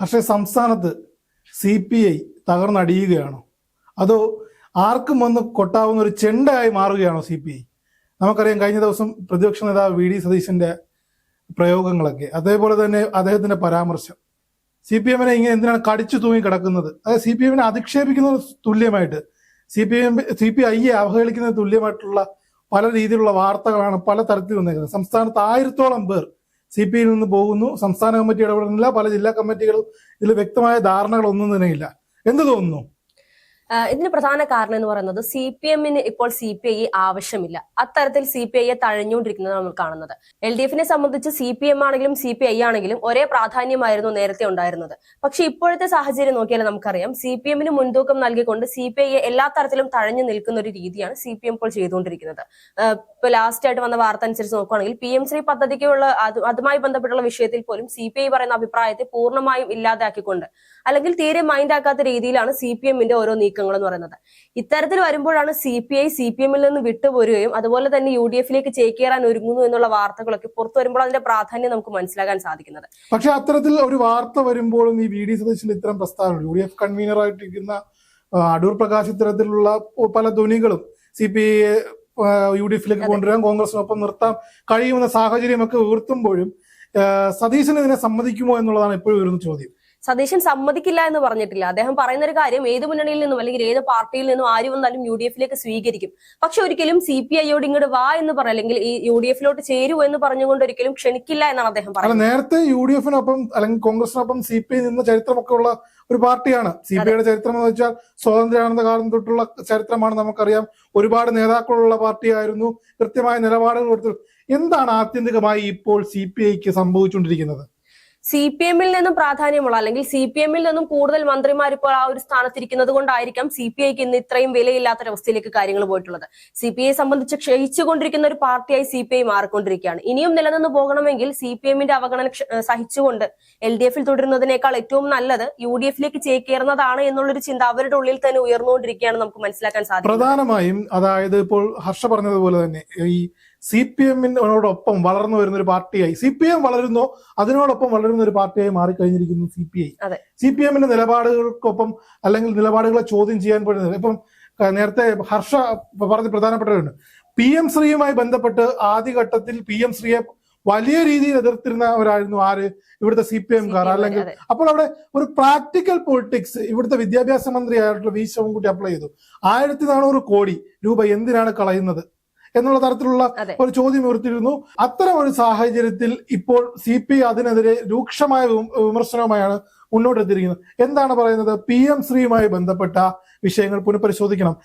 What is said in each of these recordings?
പക്ഷേ സംസ്ഥാനത്ത് C P I തകർന്നടിയുകയാണോ? അതോ ആർക്കും വന്ന് കൊട്ടാവുന്ന ഒരു ചെണ്ടയായി മാറുകയാണോ സി പി ഐ? നമുക്കറിയാം കഴിഞ്ഞ ദിവസം പ്രതിപക്ഷ നേതാവ് വി ഡി സതീശന്റെ പ്രയോഗങ്ങളൊക്കെ അതേപോലെ തന്നെ അദ്ദേഹത്തിന്റെ പരാമർശം. സി പി എമ്മിനെ ഇങ്ങനെ എന്തിനാണ് കടിച്ചു തൂങ്ങി കിടക്കുന്നത്? അതായത് സി പി എമ്മിനെ അധിക്ഷേപിക്കുന്നത് തുല്യമായിട്ട് C P M C P ഐയെ അവഹേളിക്കുന്നത് തുല്യമായിട്ടുള്ള പല രീതിയിലുള്ള വാർത്തകളാണ് പല തരത്തിൽ വന്നേക്കുന്നത്. സംസ്ഥാനത്ത് ആയിരത്തോളം പേർ സി പി നിന്ന് പോകുന്നു. സംസ്ഥാന കമ്മിറ്റി ഇടപെടുന്നില്ല. പല ജില്ലാ കമ്മിറ്റികളും ഇതിൽ വ്യക്തമായ ധാരണകളൊന്നും ഇല്ല. എന്ത് തോന്നുന്നു? ഇതിന് പ്രധാന കാരണം എന്ന് പറയുന്നത് സി പി എമ്മിന് ഇപ്പോൾ സി പി ഐ ആവശ്യമില്ല അത്തരത്തിൽ സി പി ഐയെ തഴഞ്ഞുകൊണ്ടിരിക്കുന്നത് നമ്മൾ കാണുന്നത് എൽ ഡി എഫിനെ സംബന്ധിച്ച് സി പി എം ആണെങ്കിലും സി പി ഐ ആണെങ്കിലും ഒരേ പ്രാധാന്യമായിരുന്നു നേരത്തെ ഉണ്ടായിരുന്നത് പക്ഷെ ഇപ്പോഴത്തെ സാഹചര്യം നോക്കിയാൽ നമുക്കറിയാം സി പി എമ്മിന് മുൻതൂക്കം നൽകിക്കൊണ്ട് സി പി ഐയെ എല്ലാ തരത്തിലും തഴഞ്ഞു നിൽക്കുന്ന ഒരു രീതിയാണ് സി പി എം ഇപ്പോൾ ചെയ്തുകൊണ്ടിരിക്കുന്നത് ഇപ്പൊ ലാസ്റ്റ് ആയിട്ട് വന്ന വാർത്ത അനുസരിച്ച് നോക്കുകയാണെങ്കിൽ പി എം ശ്രീ പദ്ധതിക്കുള്ള അത് അതുമായി ബന്ധപ്പെട്ടുള്ള വിഷയത്തിൽ പോലും സി പി ഐ പറയുന്ന അഭിപ്രായത്തെ പൂർണമായും ഇല്ലാതാക്കിക്കൊണ്ട് അല്ലെങ്കിൽ തീരെ മൈൻഡാക്കാത്ത രീതിയിലാണ് സി പി എമ്മിന്റെ ഓരോ നീക്കങ്ങൾ എന്ന് പറയുന്നത്. ഇത്തരത്തിൽ വരുമ്പോഴാണ് C P I C P എമ്മിൽ നിന്ന് വിട്ടുപോരുകയും അതുപോലെ തന്നെ യു ഡി എഫിലേക്ക് ചേക്കേറാൻ ഒരുങ്ങുന്നു എന്നുള്ള വാർത്തകളൊക്കെ പുറത്തു വരുമ്പോൾ അതിന്റെ പ്രാധാന്യം നമുക്ക് മനസ്സിലാക്കാൻ സാധിക്കുന്നത്. പക്ഷെ അത്തരത്തിൽ ഒരു വാർത്ത വരുമ്പോഴും ഈ വി ഡി സതീശന്റെ ഇത്തരം പ്രസ്താവന യു ഡി എഫ് കൺവീനർ ആയിട്ടിരിക്കുന്ന അടൂർ പ്രകാശ് ഇത്തരത്തിലുള്ള പല ധ്വനികളും C P I U D എഫിലേക്ക് കൊണ്ടുവരാൻ കോൺഗ്രസിനൊപ്പം നിർത്താൻ കഴിയുമെന്ന സാഹചര്യമൊക്കെ ഉയർത്തുമ്പോഴും സതീശൻ ഇതിനെ സമ്മതിക്കുമോ എന്നുള്ളതാണ് ഇപ്പോഴും ഉയർന്ന ചോദ്യം. സതീശൻ സമ്മതിക്കില്ല എന്ന് പറഞ്ഞിട്ടില്ല. അദ്ദേഹം പറയുന്ന ഒരു കാര്യം ഏത് മുന്നണിയിൽ നിന്നും അല്ലെങ്കിൽ ഏത് പാർട്ടിയിൽ നിന്നും ആര് വന്നാലും യു ഡി എഫിലേക്ക് സ്വീകരിക്കും. പക്ഷെ ഒരിക്കലും സി പി ഐയോട് ഇങ്ങോട്ട് വാ എന്ന് പറയാം അല്ലെങ്കിൽ ഈ യു ഡി എഫിലോട്ട് ചേരൂ എന്ന് പറഞ്ഞുകൊണ്ട് ഒരിക്കലും ക്ഷണിക്കില്ല എന്നാണ് അദ്ദേഹം പറഞ്ഞത് പറയുന്നത്. നേരത്തെ യു ഡി എഫിനൊപ്പം അല്ലെങ്കിൽ കോൺഗ്രസിനൊപ്പം സി പി ഐ നിന്ന ചരിത്രമൊക്കെ ഉള്ള ഒരു പാർട്ടിയാണ്. സി പി ഐയുടെ ചരിത്രം എന്ന് വെച്ചാൽ സ്വാതന്ത്ര്യാനന്ദ കാലം തൊട്ടുള്ള ചരിത്രമാണ് നമുക്കറിയാം. ഒരുപാട് നേതാക്കളുള്ള പാർട്ടിയായിരുന്നു. കൃത്യമായ നിലപാടുകൾ കൊടുത്തു. എന്താണ് ആത്യന്തികമായി ഇപ്പോൾ സി പി ഐക്ക് സംഭവിച്ചുകൊണ്ടിരിക്കുന്നത്? സി പി എമ്മിൽ നിന്നും പ്രാധാന്യമുള്ള അല്ലെങ്കിൽ സി പി എമ്മിൽ നിന്നും കൂടുതൽ മന്ത്രിമാർ ഇപ്പോൾ ആ ഒരു സ്ഥാനത്തിരിക്കുന്നത് കൊണ്ടായിരിക്കാം സി പി ഐക്ക് ഇന്ന് ഇത്രയും വിലയില്ലാത്തൊരവസ്ഥയിലേക്ക് കാര്യങ്ങൾ പോയിട്ടുള്ളത്. സി പി ഐ സംബന്ധിച്ച് ക്ഷയിച്ചുകൊണ്ടിരിക്കുന്ന ഒരു പാർട്ടിയായി സി പി ഐ മാറിക്കൊണ്ടിരിക്കുകയാണ്. ഇനിയും നിലനിന്ന് പോകണമെങ്കിൽ സി പി എമ്മിന്റെ അവഗണന സഹിച്ചുകൊണ്ട് എൽ ഡി എഫിൽ തുടരുന്നതിനേക്കാൾ ഏറ്റവും നല്ലത് യു ഡി എഫിലേക്ക് ചേക്കേറുന്നതാണ് എന്നുള്ളൊരു ചിന്ത അവരുടെ ഉള്ളിൽ തന്നെ ഉയർന്നുകൊണ്ടിരിക്കുകയാണ് നമുക്ക് മനസ്സിലാക്കാൻ സാധിക്കും പ്രധാനമായും അതായത് ഇപ്പോൾ ഹർഷ പറഞ്ഞതുപോലെ തന്നെ ഈ സി പി എമ്മിനോടൊപ്പം വളർന്നു വരുന്ന ഒരു പാർട്ടിയായി. സി പി എം വളരുന്നു അതിനോടൊപ്പം വളരുന്ന ഒരു പാർട്ടിയായി മാറിക്കഴിഞ്ഞിരിക്കുന്നു C P I. C P എമ്മിന്റെ നിലപാടുകൾക്കൊപ്പം അല്ലെങ്കിൽ നിലപാടുകളെ ചോദ്യം ചെയ്യാൻ പറ്റുന്നത് ഇപ്പം നേരത്തെ ഹർഷ പറഞ്ഞ പ്രധാനപ്പെട്ടവരുണ്ട്. പി എം ശ്രീയുമായി ബന്ധപ്പെട്ട് ആദ്യഘട്ടത്തിൽ പി എം ശ്രീയെ വലിയ രീതിയിൽ എതിർത്തിരുന്നവരായിരുന്നു ആര്? ഇവിടുത്തെ സി പി എംകാർ. അല്ലെങ്കിൽ. അപ്പോൾ അവിടെ ഒരു പ്രാക്ടിക്കൽ പൊളിറ്റിക്സ് ഇവിടുത്തെ വിദ്യാഭ്യാസ മന്ത്രി ആയിട്ടുള്ള വി ശിവൻകുട്ടി അപ്ലൈ ചെയ്തു. ആയിരത്തി നാനൂറ് കോടി രൂപ എന്തിനാണ് കളയുന്നത്? എന്നുള്ള തരത്തിലുള്ള ഒരു ചോദ്യം ഉയർത്തിയിരുന്നു. അത്തരം ഒരു സാഹചര്യത്തിൽ ഇപ്പോൾ സി പി അതിനെതിരെ രൂക്ഷമായ വിമ- വിമർശനവുമായാണ് മുന്നോട്ടെത്തിയിരിക്കുന്നത്. എന്താണ് പറയുന്നത്? പി എം ശ്രീയുമായി ബന്ധപ്പെട്ട വിഷയങ്ങൾ പുനഃപരിശോധിക്കണം.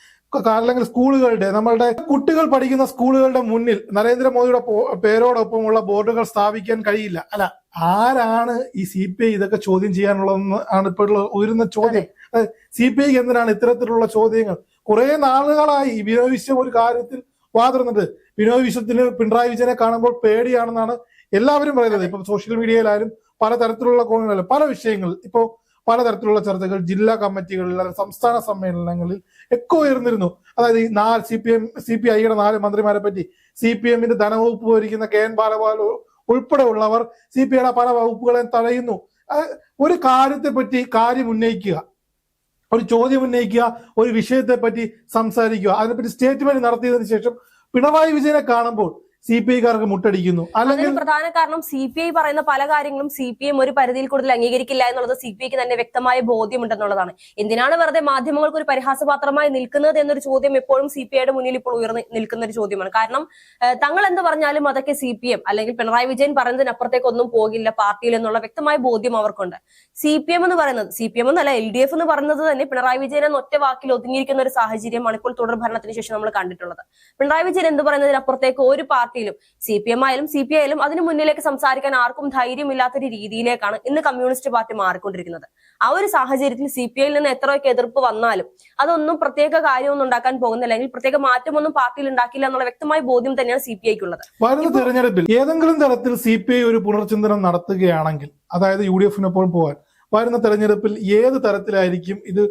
അല്ലെങ്കിൽ സ്കൂളുകളുടെ നമ്മളുടെ കുട്ടികൾ പഠിക്കുന്ന സ്കൂളുകളുടെ മുന്നിൽ നരേന്ദ്രമോദിയുടെ പേരോടൊപ്പമുള്ള ബോർഡുകൾ സ്ഥാപിക്കാൻ കഴിയില്ല. അല്ല ആരാണ് ഈ സി പി ഐ ഇതൊക്കെ ചോദ്യം ചെയ്യാനുള്ളതെന്ന് ആണ് ഇപ്പോൾ ഉയരുന്ന ചോദ്യം. സി പി ഐക്ക് എന്തിനാണ് ഇത്തരത്തിലുള്ള ചോദ്യങ്ങൾ? കുറെ നാളുകളായി വിനോദിച്ച ഒരു കാര്യത്തിൽ വാതിർന്നിട്ട്. വിനോദ് വിശ്വത്തിന് പിണറായി വിജയനെ കാണുമ്പോൾ പേടിയാണെന്നാണ് എല്ലാവരും പറയുന്നത്. ഇപ്പൊ സോഷ്യൽ മീഡിയയിലായാലും പലതരത്തിലുള്ള കോണുകളിലും പല വിഷയങ്ങൾ ഇപ്പോ പലതരത്തിലുള്ള ചർച്ചകൾ ജില്ലാ കമ്മിറ്റികളിൽ അല്ലെങ്കിൽ സംസ്ഥാന സമ്മേളനങ്ങളിൽ ഒക്കെ ഉയർന്നിരുന്നു. അതായത് ഈ നാല് C P M C P ഐയുടെ നാല് മന്ത്രിമാരെ പറ്റി സി പി എമ്മിന്റെ ധനവകുപ്പ് ഭരിക്കുന്ന കെ എൻ ബാലഗോപാൽ ഉൾപ്പെടെ ഉള്ളവർ സി പി ഐയുടെ പല വകുപ്പുകളെ തടയുന്നു. ഒരു കാര്യത്തെ പറ്റി കാര്യം ഉന്നയിക്കുക. ഒരു ചോദ്യം ഉന്നയിക്കുക ഒരു വിഷയത്തെ പറ്റി സംസാരിക്കുക. അതിനെപ്പറ്റി സ്റ്റേറ്റ്മെന്റ് നടത്തിയതിനു ശേഷം പിണറായി വിജയനെ കാണുമ്പോൾ സി പി ഐക്കാർക്ക് മുട്ടടിക്കുന്നു. അല്ലെങ്കിൽ പ്രധാന കാരണം സി പി ഐ പറയുന്ന പല കാര്യങ്ങളും സി പി എം ഒരു പരിധിയിൽ കൂടുതൽ അംഗീകരിക്കില്ല എന്നുള്ളത് സി പി ഐക്ക് തന്നെ വ്യക്തമായ ബോധ്യമുണ്ടെന്നുള്ളതാണ്. എന്തിനാണ് വെറുതെ മാധ്യമങ്ങൾക്ക് ഒരു പരിഹാസപാത്രമായി നിൽക്കുന്നത് എന്നൊരു ചോദ്യം എപ്പോഴും സി പി ഐയുടെ മുന്നിൽ ഇപ്പോൾ ഉയർന്ന് നിൽക്കുന്ന ഒരു ചോദ്യമാണ്. കാരണം തങ്ങൾ എന്ത് പറഞ്ഞാലും അതൊക്കെ സി പി എം അല്ലെങ്കിൽ പിണറായി വിജയൻ പറയുന്നതിനപ്പുറത്തേക്ക് ഒന്നും പോകില്ല പാർട്ടിയിൽ എന്നുള്ള വ്യക്തമായ ബോധ്യം അവർക്കുണ്ട്. സി പി എം എന്ന് പറയുന്നത് സി പി എം എന്നല്ല എൽ ഡി എഫ് എന്ന് പറയുന്നത് തന്നെ പിണറായി വിജയൻ എന്ന ഒറ്റ വാക്കിൽ ഒതുങ്ങിയിരിക്കുന്ന ഒരു സാഹചര്യമാണ് ഇപ്പോൾ തുടർ ഭരണത്തിന് ശേഷം നമ്മൾ കണ്ടിട്ടുള്ളത്. പിണറായി വിജയൻ എന്ത് പറയുന്നതിനപ്പുറത്തേക്ക് ഒരു പാർട്ടിയിലും സി പി എം ആയാലും സി പി ഐ ആയാലും അതിന് മുന്നിലേക്ക് സംസാരിക്കാൻ ആർക്കും ധൈര്യമില്ലാത്തൊരു രീതിയിലേക്കാണ് ഇന്ന് കമ്മ്യൂണിസ്റ്റ് പാർട്ടി മാറിക്കൊണ്ടിരിക്കുന്നത്. ആ ഒരു സാഹചര്യത്തിൽ സി പി ഐയിൽ നിന്ന് എത്രയൊക്കെ എതിർപ്പ് വന്നാലും അതൊന്നും പ്രത്യേക കാര്യമൊന്നും ഉണ്ടാക്കാൻ പോകുന്നില്ല. അല്ലെങ്കിൽ പ്രത്യേക മാറ്റമൊന്നും പാർട്ടിയിൽ ഉണ്ടാക്കില്ല എന്നുള്ള വ്യക്തമായ ബോധ്യം തന്നെയാണ് സി പി ഐക്കുള്ളത് വരുന്ന തെരഞ്ഞെടുപ്പിൽ ഏതെങ്കിലും തരത്തിൽ സി പി ഐ ഒരു പുനർചിന്തനം നടത്തുകയാണെങ്കിൽ അതായത് യു ഡി എഫിനൊപ്പം പോകാൻ വരുന്ന തെരഞ്ഞെടുപ്പിൽ ഏത് തരത്തിലായിരിക്കും ഇത്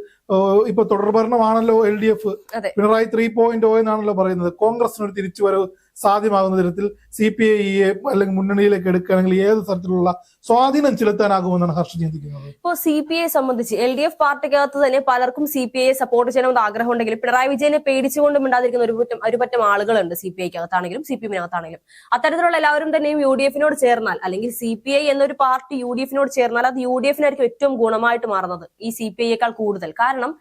ഇപ്പൊ തുടർഭരണമാണല്ലോ L D F Pinarayi three point O എന്നാണല്ലോ പറയുന്നത്. കോൺഗ്രസിന് ഒരു തിരിച്ചുവരവ് സാധ്യമാകുന്ന തരത്തിൽ സി പി ഐയെ അല്ലെങ്കിൽ മുന്നണിയിലേക്ക് എടുക്കുകയാണെങ്കിൽ ഏത് തരത്തിലുള്ള സ്വാധീനം ചെലുത്താനാകുമെന്നാണ് ഹർഷ ചിന്തിക്കുന്നത്. ഇപ്പോൾ സി പി ഐ സംബന്ധിച്ച് എൽ ഡി എഫ് പാർട്ടിക്കകത്ത് തന്നെ പലർക്കും സി പി ഐയെ സപ്പോർട്ട് ചെയ്യണമെന്ന് ഉണ്ടെങ്കിലും പിണറായി വിജയനെ പേടിച്ചുകൊണ്ട് മിണ്ടാതിരിക്കുന്ന ഒരു പറ്റം ഒരു പറ്റം ആളുകളുണ്ട് സി പി ഐക്കകത്താണെങ്കിലും സി പി എമ്മിനകത്താണെങ്കിലും അത്തരത്തിലുള്ള എല്ലാവരും തന്നെയും യു ഡി എഫിനോട് ചേർന്നാൽ അല്ലെങ്കിൽ സി പി ഐ എന്നൊരു പാർട്ടി യു ഡി എഫിനോട് ചേർന്നാൽ അത് യു ഡി എഫിനായിരിക്കും ഏറ്റവും ഗുണമായിട്ട് മാറുന്നത് ഈ സി പി ഐയേക്കാൾ കൂടുതൽ. കാരണം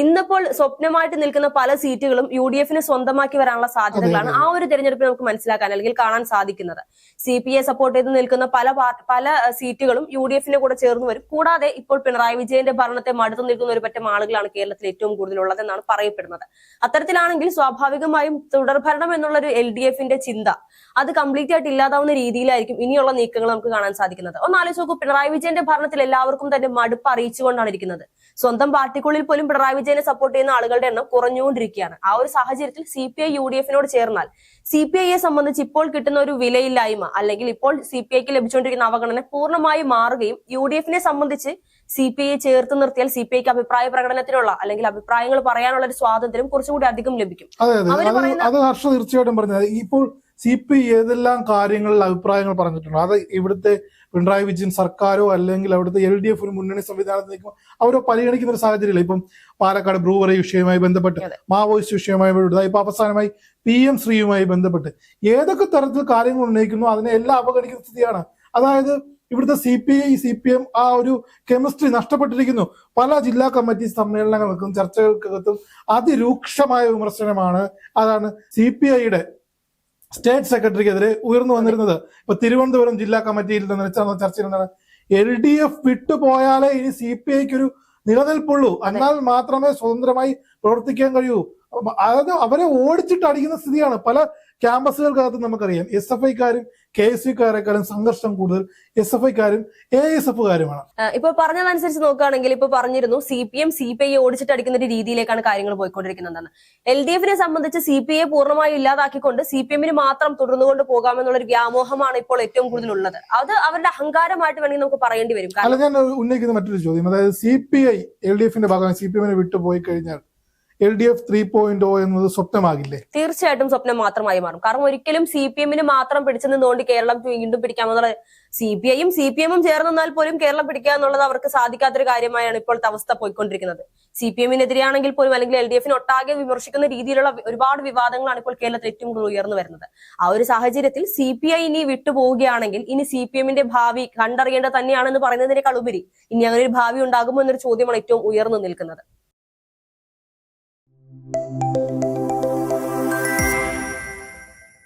ഇന്നിപ്പോൾ സ്വപ്നമായിട്ട് നിൽക്കുന്ന പല സീറ്റുകളും യു ഡി എഫിന് സ്വന്തമാക്കി വരാനുള്ള സാധ്യതകളാണ് ആ ഒരു തെരഞ്ഞെടുപ്പിൽ നമുക്ക് മനസ്സിലാക്കാൻ അല്ലെങ്കിൽ കാണാൻ സാധിക്കുന്നത്. സി പി ഐ സപ്പോർട്ട് ചെയ്ത് നിൽക്കുന്ന പല പല സീറ്റുകളും യു ഡി എഫിന്റെ കൂടെ ചേർന്ന് വരും. കൂടാതെ ഇപ്പോൾ പിണറായി വിജയന്റെ ഭരണത്തെ മടുത്തു നിൽക്കുന്ന ഒരു പറ്റം ആളുകളാണ് കേരളത്തിൽ ഏറ്റവും കൂടുതൽ ഉള്ളതെന്നാണ് പറയപ്പെടുന്നത്. അത്തരത്തിലാണെങ്കിൽ സ്വാഭാവികമായും തുടർഭരണം എന്നുള്ള ഒരു എൽ ഡി എഫിന്റെ ചിന്ത അത് കംപ്ലീറ്റ് ആയിട്ട് ഇല്ലാതാവുന്ന രീതിയിലായിരിക്കും ഇനിയുള്ള നീക്കങ്ങൾ നമുക്ക് കാണാൻ സാധിക്കുന്നത്. ഒന്ന് ആലോചിച്ച് നോക്കൂ പിണറായി വിജയന്റെ ഭരണത്തിൽ എല്ലാവർക്കും തന്നെ മടുപ്പ് അറിയിച്ചുകൊണ്ടാണ് ഇരിക്കുന്നത്. സ്വന്തം പാർട്ടിക്കുള്ളിൽ പോലും പിണറായി വിജയനെ സപ്പോർട്ട് ചെയ്യുന്ന ആളുകളുടെ എണ്ണം കുറഞ്ഞുകൊണ്ടിരിക്കുകയാണ്. ആ ഒരു സാഹചര്യത്തിൽ C P I U D എഫിനോട് ചേർന്നാൽ സി പി ഐയെ സംബന്ധിച്ച് ഇപ്പോൾ കിട്ടുന്ന ഒരു വിലയില്ലായ്മ അല്ലെങ്കിൽ ഇപ്പോൾ സി പി ഐക്ക് ലഭിച്ചുകൊണ്ടിരിക്കുന്ന അവഗണന പൂർണമായി മാറുകയും യു ഡി എഫിനെ സംബന്ധിച്ച് സി പി ഐ ചേർത്ത് നിർത്തിയാൽ സി പി ഐക്ക് അഭിപ്രായ പ്രകടനത്തിനുള്ള അല്ലെങ്കിൽ അഭിപ്രായങ്ങൾ പറയാനുള്ള ഒരു സ്വാതന്ത്ര്യം കുറച്ചുകൂടി അധികം ലഭിക്കും. അത് പറയുന്ന- തീർച്ചയായിട്ടും പറഞ്ഞത്. ഇപ്പോൾ സി പി ഏതെല്ലാം കാര്യങ്ങളിൽ അഭിപ്രായങ്ങൾ പറഞ്ഞിട്ടുണ്ടോ? അത് ഇവിടുത്തെ പിണറായി വിജയൻ സർക്കാരോ അല്ലെങ്കിൽ അവിടുത്തെ എൽ ഡി എഫ് ഒരു മുന്നണി സംവിധാനത്തിൽ നിൽക്കുമ്പോൾ അവരോ പരിഗണിക്കുന്ന ഒരു സാഹചര്യമില്ല. ഇപ്പം പാലക്കാട് ബ്രൂവറി വിഷയവുമായി ബന്ധപ്പെട്ട് മാവോയിസ്റ്റ് വിഷയവുമായി ബന്ധപ്പെട്ട് ഇപ്പൊ അവസാനമായി പി എം ശ്രീയുമായി ബന്ധപ്പെട്ട് ഏതൊക്കെ തരത്തിൽ കാര്യങ്ങൾ ഉന്നയിക്കുന്നു അതിനെ എല്ലാം അവഗണിക്കുന്ന സ്ഥിതിയാണ്. അതായത് ഇവിടുത്തെ C P I C P M ആ ഒരു കെമിസ്ട്രി നഷ്ടപ്പെട്ടിരിക്കുന്നു. പല ജില്ലാ കമ്മിറ്റി സമ്മേളനങ്ങൾക്കും ചർച്ചകൾക്കകത്തും അതിരൂക്ഷമായ വിമർശനമാണ്. അതാണ് സി പി ഐയുടെ സ്റ്റേറ്റ് സെക്രട്ടറിക്കെതിരെ ഉയർന്നു വന്നിരുന്നത്. ഇപ്പൊ തിരുവനന്തപുരം ജില്ലാ കമ്മിറ്റിയിൽ എന്താണ് എൽ ഡി എഫ് വിട്ടുപോയാലേ ഇനി സി പി ഐക്ക് ഒരു നിലനിൽപ്പുള്ളൂ. എന്നാൽ മാത്രമേ സ്വതന്ത്രമായി പ്രവർത്തിക്കാൻ കഴിയൂ. അതായത് അവരെ ഓടിച്ചിട്ട് അടിക്കുന്ന സ്ഥിതിയാണ്. പല ക്യാമ്പസുകൾക്കകത്ത് നമുക്കറിയാം എസ് എഫ് ഐക്കാരും കെ എസ് യുക്കാരെക്കാളും സംഘർഷം കൂടുതൽ എസ് എഫ് ഐക്കാരും എ എസ് എഫുകാരുമാണ്. ഇപ്പൊ പറഞ്ഞതനുസരിച്ച് നോക്കുകയാണെങ്കിൽ ഇപ്പൊ പറഞ്ഞിരുന്നു C P M C P I ഓടിച്ചിട്ട് അടിക്കുന്ന ഒരു രീതിയിലേക്കാണ് കാര്യങ്ങൾ പോയിക്കൊണ്ടിരിക്കുന്നതെന്ന്. എൽ ഡി എഫിനെ സംബന്ധിച്ച് സി പി ഐ പൂർണമായും ഇല്ലാതാക്കിക്കൊണ്ട് സി പി എമ്മിന് മാത്രം തുടർന്നുകൊണ്ട് പോകാമെന്നുള്ള ഒരു വ്യാമോഹമാണ് ഇപ്പോൾ ഏറ്റവും കൂടുതൽ ഉള്ളത്. അത് അവരുടെ അഹങ്കാരമായിട്ട് വേണമെങ്കിൽ നമുക്ക് പറയേണ്ടി വരും. അല്ല ഞാൻ ഉന്നയിക്കുന്ന മറ്റൊരു ചോദ്യം. അതായത് C P I L D എഫിന്റെ ഭാഗമായി സി പി എമ്മിനെ വിട്ടുപോയി കഴിഞ്ഞാൽ L D F three point O എന്നത് സ്വപ്നമാകില്ലേ? തീർച്ചയായിട്ടും സ്വപ്നം മാത്രമായി മാറും. കാരണം ഒരിക്കലും സി പി എമ്മിന് മാത്രം പിടിച്ചു നിന്നുകൊണ്ട് കേരളം വീണ്ടും പിടിക്കാമെന്നുള്ള സി പി ഐയും സി പി എമ്മും ചേർന്ന് നിന്നാൽ പോലും കേരളം പിടിക്കുക എന്നുള്ളത് അവർക്ക് സാധിക്കാത്തൊരു കാര്യമായാണ് ഇപ്പോഴത്തെ അവസ്ഥ പോയിക്കൊണ്ടിരിക്കുന്നത്. സി പി എമ്മിനെതിരെയാണെങ്കിൽ പോലും അല്ലെങ്കിൽ എൽ ഡി എഫിന് ഒട്ടാകെ വിമർശിക്കുന്ന രീതിയിലുള്ള ഒരുപാട് വിവാദങ്ങളാണ് ഇപ്പോൾ കേരളത്തിൽ ഏറ്റവും കൂടുതൽ ഉയർന്നു വരുന്നത്. ആ ഒരു സാഹചര്യത്തിൽ സി പി ഐ ഇനി വിട്ടുപോവുകയാണെങ്കിൽ ഇനി സി പി എമ്മിന്റെ ഭാവി കണ്ടറിയേണ്ടത് തന്നെയാണെന്ന് പറയുന്നതിനേക്കാൾ ഉപരി ഇനി അങ്ങനെ ഒരു ഭാവി ഉണ്ടാകുമോ എന്നൊരു ചോദ്യമാണ് ഏറ്റവും ഉയർന്നു നിൽക്കുന്നത്. Thank you.